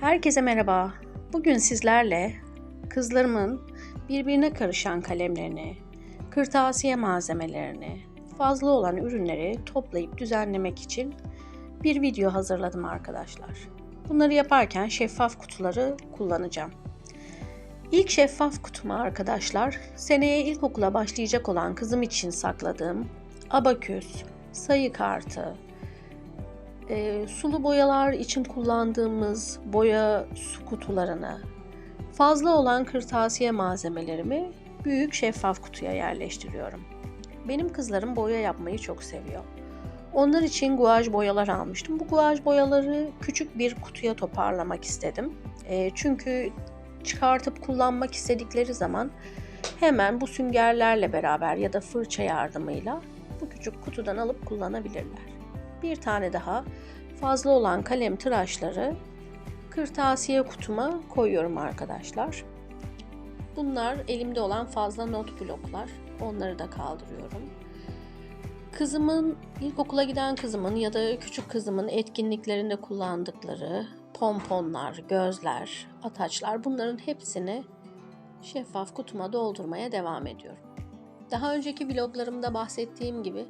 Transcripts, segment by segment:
Herkese merhaba. Bugün sizlerle kızlarımın birbirine karışan kalemlerini, kırtasiye malzemelerini, fazla olan ürünleri toplayıp düzenlemek için bir video hazırladım arkadaşlar. Bunları yaparken şeffaf kutuları kullanacağım. İlk şeffaf kutuma arkadaşlar, seneye ilkokula başlayacak olan kızım için sakladığım abaküs, sayı kartı, e, sulu boyalar için kullandığımız boya su kutularını, fazla olan kırtasiye malzemelerimi büyük şeffaf kutuya yerleştiriyorum. Benim kızlarım boya yapmayı çok seviyor. Onlar için guaj boyalar almıştım. Bu guaj boyaları küçük bir kutuya toparlamak istedim. E, çünkü çıkartıp kullanmak istedikleri zaman hemen bu süngerlerle beraber ya da fırça yardımıyla bu küçük kutudan alıp kullanabilirler. Bir tane daha fazla olan kalem tıraşları kırtasiye kutuma koyuyorum arkadaşlar. Bunlar elimde olan fazla not bloklar. Onları da kaldırıyorum. Kızımın, ilkokula giden kızımın ya da küçük kızımın etkinliklerinde kullandıkları pomponlar, gözler, ataçlar bunların hepsini şeffaf kutuma doldurmaya devam ediyorum. Daha önceki vloglarımda bahsettiğim gibi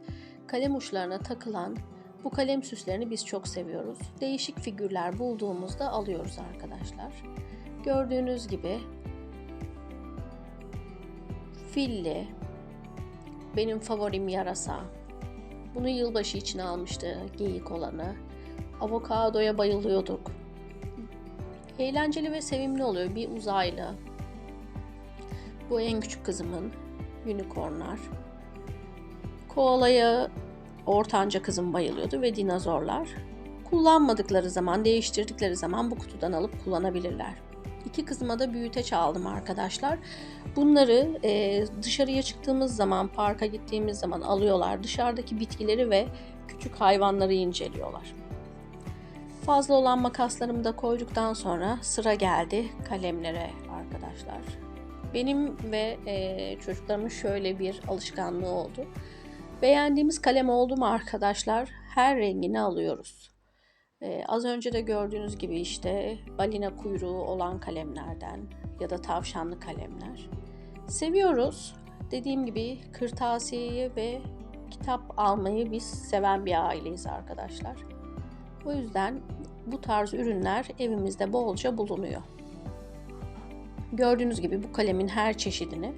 kalem uçlarına takılan bu kalem süslerini biz çok seviyoruz. Değişik figürler bulduğumuzda alıyoruz arkadaşlar. Gördüğünüz gibi filli, benim favorim yarasa. Bunu yılbaşı için almıştı geyik olanı. Avokadoya bayılıyorduk. Eğlenceli ve sevimli oluyor bir uzaylı. Bu en küçük kızımın unicornlar. Koalaya ortanca kızım bayılıyordu ve dinozorlar. Kullanmadıkları zaman, değiştirdikleri zaman bu kutudan alıp kullanabilirler. İki kızıma da büyüteç aldım arkadaşlar. Bunları e, dışarıya çıktığımız zaman, parka gittiğimiz zaman alıyorlar. Dışarıdaki bitkileri ve küçük hayvanları inceliyorlar. Fazla olan makaslarımı da koyduktan sonra sıra geldi kalemlere arkadaşlar. Benim ve e, çocuklarımın şöyle bir alışkanlığı oldu. Beğendiğimiz kalem oldu mu arkadaşlar her rengini alıyoruz. Ee, az önce de gördüğünüz gibi işte balina kuyruğu olan kalemlerden ya da tavşanlı kalemler. Seviyoruz. Dediğim gibi kırtasiyeyi ve kitap almayı biz seven bir aileyiz arkadaşlar. O yüzden bu tarz ürünler evimizde bolca bulunuyor. Gördüğünüz gibi bu kalemin her çeşidini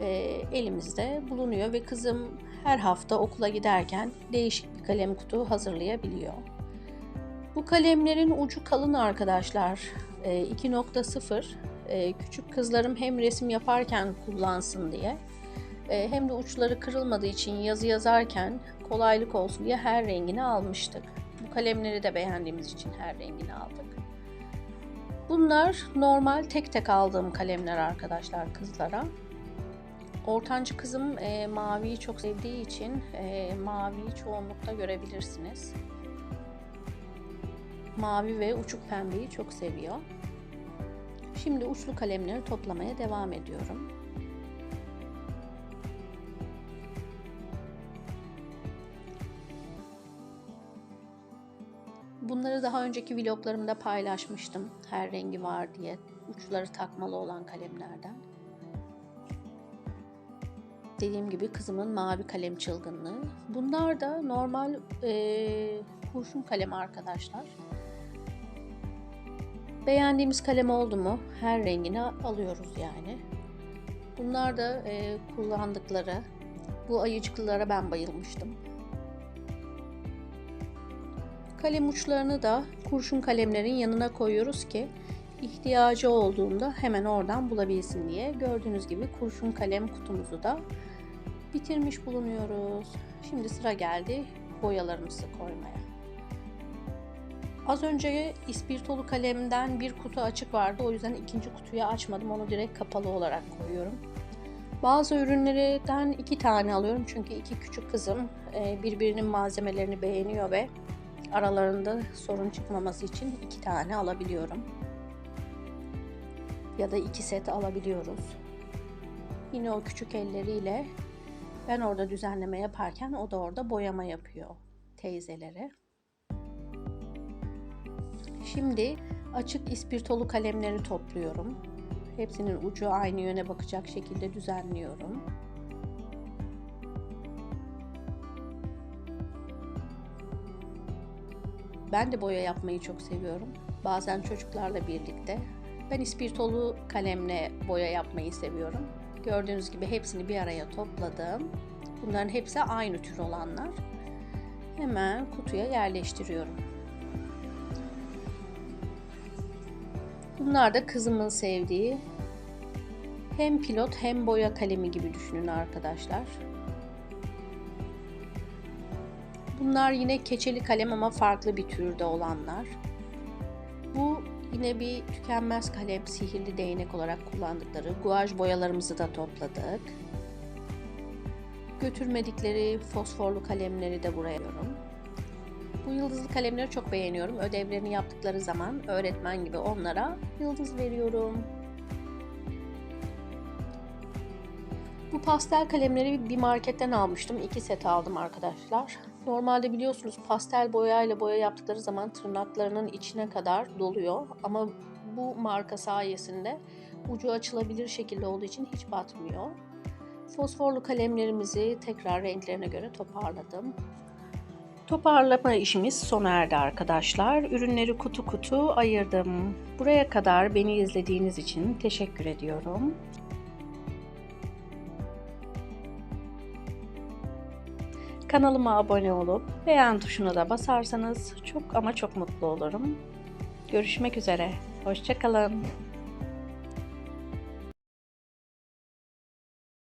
e, elimizde bulunuyor ve kızım her hafta okula giderken değişik bir kalem kutu hazırlayabiliyor. Bu kalemlerin ucu kalın arkadaşlar. E, 2.0 e, küçük kızlarım hem resim yaparken kullansın diye e, hem de uçları kırılmadığı için yazı yazarken kolaylık olsun diye her rengini almıştık. Bu kalemleri de beğendiğimiz için her rengini aldık. Bunlar normal tek tek aldığım kalemler arkadaşlar kızlara. Ortancı kızım e, maviyi çok sevdiği için e, maviyi çoğunlukla görebilirsiniz. Mavi ve uçuk pembeyi çok seviyor. Şimdi uçlu kalemleri toplamaya devam ediyorum. Bunları daha önceki vloglarımda paylaşmıştım. Her rengi var diye uçları takmalı olan kalemlerden. Dediğim gibi kızımın mavi kalem çılgınlığı. Bunlar da normal e, kurşun kalem arkadaşlar. Beğendiğimiz kalem oldu mu her rengini alıyoruz yani. Bunlar da e, kullandıkları bu ayıcıklılara ben bayılmıştım. Kalem uçlarını da kurşun kalemlerin yanına koyuyoruz ki ihtiyacı olduğunda hemen oradan bulabilsin diye. Gördüğünüz gibi kurşun kalem kutumuzu da bitirmiş bulunuyoruz. Şimdi sıra geldi boyalarımızı koymaya. Az önce ispirtolu kalemden bir kutu açık vardı. O yüzden ikinci kutuyu açmadım. Onu direkt kapalı olarak koyuyorum. Bazı ürünlerden iki tane alıyorum. Çünkü iki küçük kızım e, birbirinin malzemelerini beğeniyor ve aralarında sorun çıkmaması için iki tane alabiliyorum. Ya da iki set alabiliyoruz. Yine o küçük elleriyle ben orada düzenleme yaparken o da orada boyama yapıyor teyzelere. Şimdi Açık ispirtolu kalemleri topluyorum. Hepsinin ucu aynı yöne bakacak şekilde düzenliyorum. Ben de boya yapmayı çok seviyorum. Bazen çocuklarla birlikte. Ben ispirtolu kalemle boya yapmayı seviyorum. Gördüğünüz gibi hepsini bir araya topladım. Bunların hepsi aynı tür olanlar. Hemen kutuya yerleştiriyorum. Bunlar da kızımın sevdiği hem pilot hem boya kalemi gibi düşünün arkadaşlar. Bunlar yine keçeli kalem ama farklı bir türde olanlar. Yine bir tükenmez kalem, sihirli değnek olarak kullandıkları guaj boyalarımızı da topladık. Götürmedikleri fosforlu kalemleri de buraya alıyorum. Bu yıldızlı kalemleri çok beğeniyorum. Ödevlerini yaptıkları zaman öğretmen gibi onlara yıldız veriyorum. Bu pastel kalemleri bir marketten almıştım. İki set aldım arkadaşlar. Normalde biliyorsunuz pastel boyayla boya yaptıkları zaman tırnaklarının içine kadar doluyor. Ama bu marka sayesinde ucu açılabilir şekilde olduğu için hiç batmıyor. Fosforlu kalemlerimizi tekrar renklerine göre toparladım. Toparlama işimiz sona erdi arkadaşlar. Ürünleri kutu kutu ayırdım. Buraya kadar beni izlediğiniz için teşekkür ediyorum. Kanalıma abone olup beğen tuşuna da basarsanız çok ama çok mutlu olurum. Görüşmek üzere. Hoşçakalın.